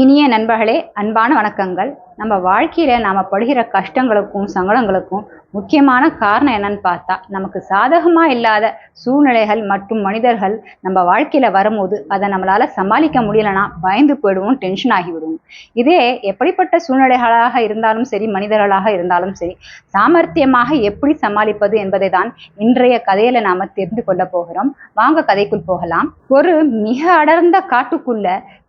இனிய நண்பர்களே அன்பான வணக்கங்கள். நம்ம வாழ்க்கையில் நாம் படுகிற கஷ்டங்களுக்கும் சங்கடங்களுக்கும் முக்கியமான காரணம் என்னன்னு பார்த்தா நமக்கு சாதகமாக இல்லாத சூழ்நிலைகள் மற்றும் மனிதர்கள் நம்ம வாழ்க்கையில் வரும்போது அதை நம்மளால் சமாளிக்க முடியலன்னா பயந்து போயிடுவோம் டென்ஷன் ஆகிவிடுவோம். இதே எப்படிப்பட்ட சூழ்நிலைகளாக இருந்தாலும் சரி மனிதர்களாக இருந்தாலும் சரி சாமர்த்தியமாக எப்படி சமாளிப்பது என்பதை தான் இன்றைய கதையில் நாம் தெரிந்து கொள்ள போகிறோம். வாங்க கதைக்குள் போகலாம். ஒரு மிக அடர்ந்த காட்டுக்குள்ள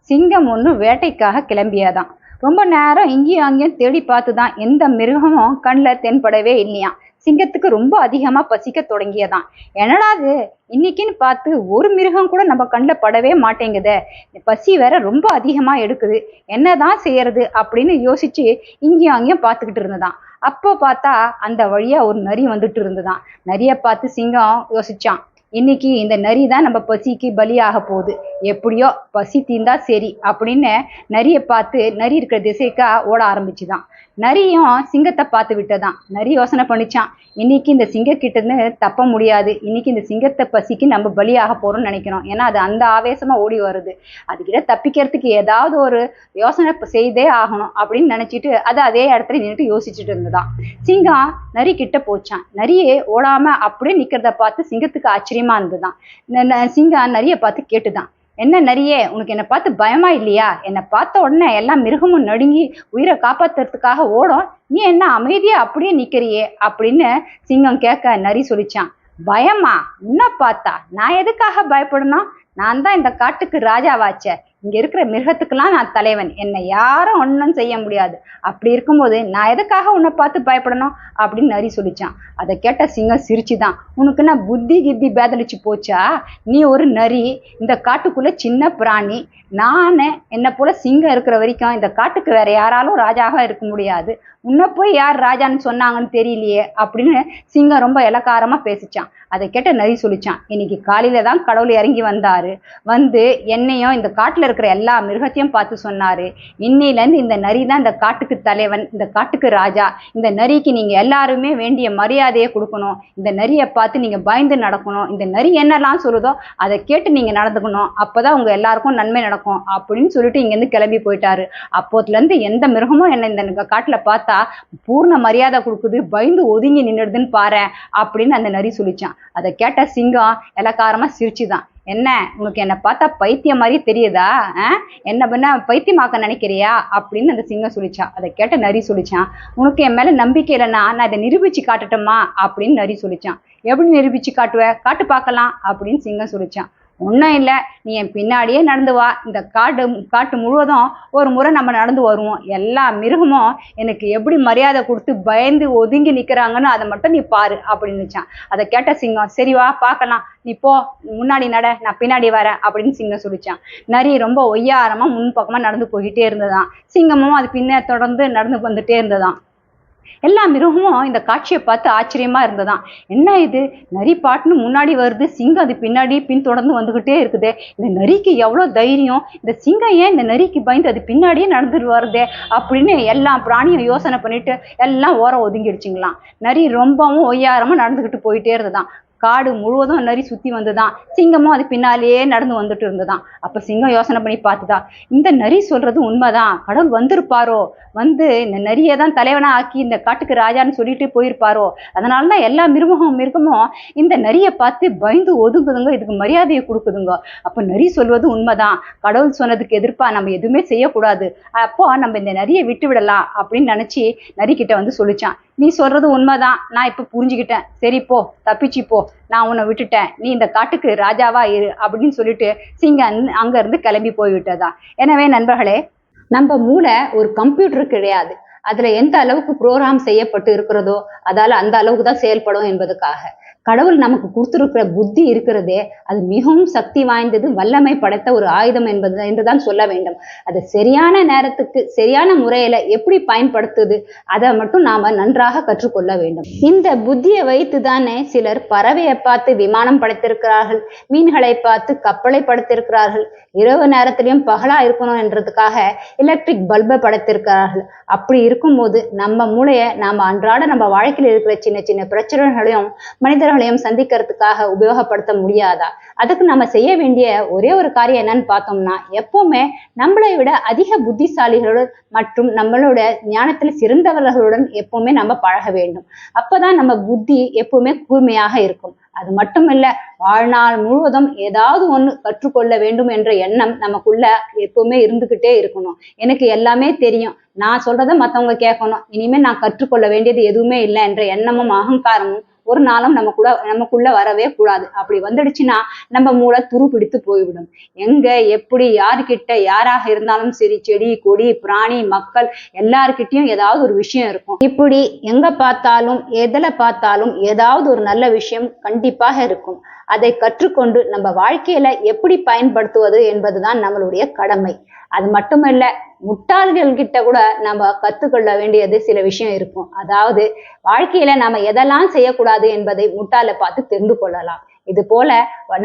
சிங்கம் ஒன்று வேட்டைக்காக கிளம்பியதான் ரொம்ப நேரம் இங்கேயும் அங்கேயும் தேடி பார்த்து தான் எந்த மிருகமும் கண்ணில் தென்படவே இல்லையாம். சிங்கத்துக்கு ரொம்ப அதிகமாக பசிக்க தொடங்கியதான் என்னடா இது? இன்னைக்குன்னு பார்த்து ஒரு மிருகம் கூட நம்ம கண்ணில் படவே மாட்டேங்குதே. பசி வேற ரொம்ப அதிகமாக எடுக்குது. என்னதான் செய்யறது அப்படின்னு யோசிச்சு இங்கேயும் அங்கேயும் பார்த்துக்கிட்டு இருந்ததான் அப்போ பார்த்தா அந்த வழியாக ஒரு நரி வந்துட்டு இருந்ததான் நரியை பார்த்து சிங்கம் யோசிச்சான் இன்னைக்கு இந்த நரி தான் நம்ம பசிக்கு பலியாக போகுது. எப்படியோ பசி தீந்தா சரி அப்படின்னு நரியை பார்த்து நரி இருக்கிற திசைக்கா ஓட ஆரம்பிச்சுதான். நரியும் சிங்கத்தை பார்த்து விட்டதான். நரி யோசனை பண்ணிச்சான். இன்னைக்கு இந்த சிங்கக்கிட்ட இருந்து தப்ப முடியாது. இன்னைக்கு இந்த சிங்கத்தை பசிக்கு நம்ம பலியாக போறோம்னு நினைக்கிறோம். ஏன்னா அது அந்த ஆவேசமா ஓடி வருது. அதுக்கிட்ட தப்பிக்கிறதுக்கு ஏதாவது ஒரு யோசனை செய்தே ஆகணும் அப்படின்னு நினைச்சிட்டு அது அதே இடத்துல நின்றுட்டு யோசிச்சுட்டு இருந்ததான். சிங்கம் நரி கிட்ட போச்சான். நரியே ஓடாம அப்படியே நிக்கிறத பார்த்து சிங்கத்துக்கு ஆச்சு ஆச்சரியமா இருந்ததுதான் சிங்கம் நரியை பார்த்து கேட்டுதான். என்ன நரியே உனக்கு என்னை பார்த்து பயமா இல்லையா? என்னை பார்த்த உடனே எல்லாம் மிருகமும் நடுங்கி உயிரை காப்பாத்துறதுக்காக ஓடும். நீ என்ன அமைதியா அப்படியே நிக்கிறியே அப்படின்னு சிங்கம் கேட்க நரி சொல்லிச்சான். பயமா? என்ன பார்த்தா நான் எதுக்காக பயப்படணும்? நான் தான் இந்த காட்டுக்கு ராஜாவாச்சே. இங்க இருக்கிற மிருகத்துக்கெல்லாம் நான் தலைவன். என்னை யாரும் ஒன்றும் செய்ய முடியாது. அப்படி இருக்கும்போது நான் எதுக்காக உன்னை பார்த்து பயப்படணும்? அப்படின்னு நரி சொல்லிச்சான். அதை கேட்ட சிங்கம் சிரிச்சுதான். உனக்கு நான் புத்தி கித்தி பேதலிச்சு போச்சா? நீ ஒரு நரி இந்த காட்டுக்குள்ள சின்ன பிராணி. நான் என்னை போல சிங்கம் இருக்கிற வரைக்கும் இந்த காட்டுக்கு வேற யாராலும் ராஜாவாக இருக்க முடியாது. உன்னை போய் யார் ராஜான்னு சொன்னாங்கன்னு தெரியலையே அப்படின்னு சிங்கம் ரொம்ப இலக்காரமா பேசிச்சான். அதை கேட்ட நரி சொல்லிச்சான் இன்னைக்கு காலையில தான் கடவுள் இறங்கி வந்தாரு. வந்து என்னையும் இந்த காட்டுல இருக்கிற எல்லா மிருகத்தையும் பார்த்து சொன்னாரு. இன்னையிலேருந்து இந்த நரி தான் இந்த காட்டுக்கு தலைவன் இந்த காட்டுக்கு ராஜா. இந்த நரிக்கு நீங்க எல்லாருமே வேண்டிய மரியாதையை கொடுக்கணும். இந்த நரியை பார்த்து நீங்க பயந்து நடக்கணும். இந்த நரி என்னெல்லாம் சொல்லுதோ அதை கேட்டு நீங்க நடந்துக்கணும். அப்போதான் உங்க எல்லாருக்கும் நன்மை நடக்கும் அப்படின்னு சொல்லிட்டு இங்கேருந்து கிளம்பி போயிட்டாரு. அப்போதுலேருந்து எந்த மிருகமும் என்ன இந்த காட்டில் பார்த்தா பூர்ண மரியாதை கொடுக்குது பயந்து ஒதுங்கி நின்றுடுதுன்னு பாரு அப்படின்னு அந்த நரி சொல்லிச்சான். அதை கேட்ட சிங்கம் இலக்காரமா சிரிச்சுதான். என்ன? உனக்கு என்னை பார்த்தா பைத்தியம் மாதிரி தெரியுதா? என்ன பண்ண பைத்தியமாக்க நினைக்கிறியா? அப்படின்னு அந்த சிங்கம் சொல்லிச்சான். அதை கேட்ட நரி சொல்லிச்சான். உனக்கு என் மேல நம்பிக்கை இல்லைன்னா நான் இதை நிரூபிச்சு காட்டட்டுமா? அப்படின்னு நரி சொல்லிச்சான். எப்படி நிரூபிச்சு காட்டுவ? காட்டு பார்க்கலாம். அப்படின்னு சிங்கம் சொல்லிச்சான். ஒன்றும் இல்லை. நீ என் பின்னாடியே நடந்து வா. இந்த காட்டு காட்டு முழுவதும் ஒரு முறை நம்ம நடந்து வருவோம். எல்லா மிருகமும் எனக்கு எப்படி மரியாதை கொடுத்து பயந்து ஒதுங்கி நிற்கிறாங்கன்னு அதை மட்டும் நீ பாரு அப்படின்னுச்சான் அதை கேட்ட சிங்கம் சரி வா பார்க்கலாம். நீ போ. முன்னாடி நட. நான் பின்னாடி வரேன். அப்படின்னு சிங்கம் சொல்லிச்சான். நரி ரொம்ப ஒய்யாரமாக முன்பக்கமாக நடந்து போய்கிட்டே இருந்ததான் சிங்கமும் அது பின்ன தொடர்ந்து நடந்து வந்துட்டே இருந்ததான் எல்லா மிருகமும் இந்த காட்சியை பார்த்து ஆச்சரியமா இருந்ததாம். என்ன இது? நரி பாட்டுன்னு முன்னாடி வருது. சிங்கம் அது பின்னாடி பின்தொடர்ந்து வந்துகிட்டே இருக்குது. இந்த நரிக்கு எவ்வளோ தைரியம்? இந்த சிங்கம் ஏன் இந்த நரிக்கு பயந்து அது பின்னாடியே நடந்துட்டு வருது? அப்படின்னு எல்லா பிராணியும் யோசனை பண்ணிட்டு எல்லாம் ஓரம் ஒதுங்கிடுச்சுங்களாம். நரி ரொம்பவும் ஒய்யாரமா நடந்துகிட்டு போயிட்டே இருந்ததாம். காடு முழுவதும் நரி சுத்தி வந்துதான். சிங்கமும் அது பின்னாலேயே நடந்து வந்துட்டு இருந்துதான். அப்ப சிங்கம் யோசனை பண்ணி பார்த்துதா இந்த நரி சொல்றது உண்மைதான். கடவுள் வந்திருப்பாரோ? வந்து இந்த நரியை தான் தலைவனா ஆக்கி இந்த காட்டுக்கு ராஜான்னு சொல்லிட்டு போயிருப்பாரோ? அதனாலதான் எல்லா மிருகமும் மிருகமும் இந்த நரியை பார்த்து பயந்து ஒதுங்குதுங்க இதுக்கு மரியாதையை கொடுக்குதுங்க. அப்ப நரி சொல்வது உண்மைதான். கடவுள் சொன்னதுக்கு எதிர்ப்பா நம்ம எதுவுமே செய்யக்கூடாது. அப்போ நம்ம இந்த நரியை விட்டு விடலாம் அப்படின்னு நினைச்சு நரி கிட்ட வந்து சொல்லிச்சான். நீ சொல்றது உண்மைதான். நான் இப்ப புரிஞ்சுக்கிட்டேன். சரி போ தப்பிச்சு போ. நான் உன்னை விட்டுட்டேன். நீ இந்த காட்டுக்கு ராஜாவா இரு அப்படின்னு சொல்லிட்டு சிங்கம் அங்க இருந்து கிளம்பி போய்விட்டதா. எனவே நண்பர்களே நம்ம மூளை ஒரு கம்ப்யூட்டர் கிடையாது. அதுல எந்த அளவுக்கு ப்ரோக்ராம் செய்யப்பட்டு இருக்கிறதோ அதால அந்த அளவுக்கு தான் செயல்படும் என்பதுக்காக. கடவுள் நமக்கு கொடுத்துருக்கிற புத்தி இருக்கிறதே அது மிகவும் சக்தி வாய்ந்தது வல்லமை படைத்த ஒரு ஆயுதம் என்பது என்றுதான் சொல்ல வேண்டும். அது சரியான நேரத்துக்கு சரியான முறையில எப்படி பயன்படுத்துது அதை மட்டும் நாம நன்றாக கற்றுக்கொள்ள வேண்டும். இந்த புத்தியை வைத்து தானே சிலர் பறவையை பார்த்து விமானம் படைத்திருக்கிறார்கள் மீன்களை பார்த்து கப்பலை படைத்திருக்கிறார்கள் இரவு நேரத்திலையும் பகலா இருக்கணும் என்றதுக்காக எலக்ட்ரிக் பல்பை படைத்திருக்கிறார்கள். அப்படி இருக்கும்போது நம்ம மூளையை நாம அன்றாட நம்ம வாழ்க்கையில் இருக்கிற சின்ன சின்ன பிரச்சனைகளையும் மனிதர்கள் மனிதர்களையும் சந்திக்கிறதுக்காக உபயோகப்படுத்த முடியாதா? அதுக்கு நம்ம செய்ய வேண்டிய ஒரே ஒரு காரியம் என்னன்னு பார்த்தோம்னா எப்பவுமே நம்மளை விட அதிக புத்திசாலிகளுடன் மற்றும் நம்மளோட ஞானத்துல சிறந்தவர்களுடன் எப்பவுமே நம்ம பழக வேண்டும். அப்பதான் நம்ம புத்தி எப்பவுமே கூர்மையாக இருக்கும். அது மட்டும் இல்ல வாழ்நாள் முழுவதும் ஏதாவது ஒண்ணு கற்றுக்கொள்ள வேண்டும் என்ற எண்ணம் நமக்குள்ள எப்பவுமே இருந்துகிட்டே இருக்கணும். எனக்கு எல்லாமே தெரியும். நான் சொல்றதை மத்தவங்க கேட்கணும். இனிமே நான் கற்றுக்கொள்ள வேண்டியது எதுவுமே இல்லை என்ற எண்ணமும் அகங்காரமும் ஒரு நாளும் நம்ம கூட நமக்குள்ள வரவே கூடாது. அப்படி வந்துடுச்சுன்னா நம்ம மூளை துரு பிடித்து போய்விடும். எங்க எப்படி யாருக்கிட்ட யாராக இருந்தாலும் சரி செடி கொடி பிராணி மக்கள் எல்லார்கிட்டயும் ஏதாவது ஒரு விஷயம் இருக்கும். இப்படி எங்க பார்த்தாலும் எதில் பார்த்தாலும் ஏதாவது ஒரு நல்ல விஷயம் கண்டிப்பாக இருக்கும். அதை கற்றுக்கொண்டு நம்ம வாழ்க்கையில எப்படி பயன்படுத்துவது என்பதுதான் நம்மளுடைய கடமை. அது மட்டுமல்ல முட்டாள்கள் கிட்ட கூட நம்ம கத்துக்கொள்ள வேண்டியது சில விஷயம் இருக்கும். அதாவது வாழ்க்கையில நாம எதெல்லாம் செய்யக்கூடாது என்பதை முட்டாளை பார்த்து தெரிந்து கொள்ளலாம். இது போல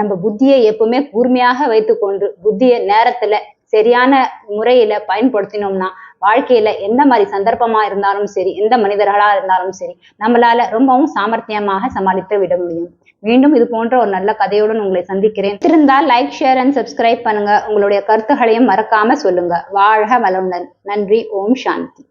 நம்ம புத்தியை எப்பவுமே கூர்மையாக வைத்துக்கொண்டு புத்தியை நேரத்துல சரியான முறையில பயன்படுத்தினோம்னா வாழ்க்கையில எந்த மாதிரி சந்தர்ப்பமா இருந்தாலும் சரி எந்த மனிதர்களா இருந்தாலும் சரி நம்மளால ரொம்பவும் சாமர்த்தியமாக சமாளித்து விட முடியும். மீண்டும் இது போன்ற ஒரு நல்ல கதையுடன் உங்களை சந்திக்கிறேன். இருந்தால் லைக் ஷேர் அண்ட் சப்ஸ்கிரைப் பண்ணுங்க. உங்களுடைய கருத்துகளையும் மறக்காம சொல்லுங்க. வாழ்க வளமுடன். நன்றி. ஓம் சாந்தி.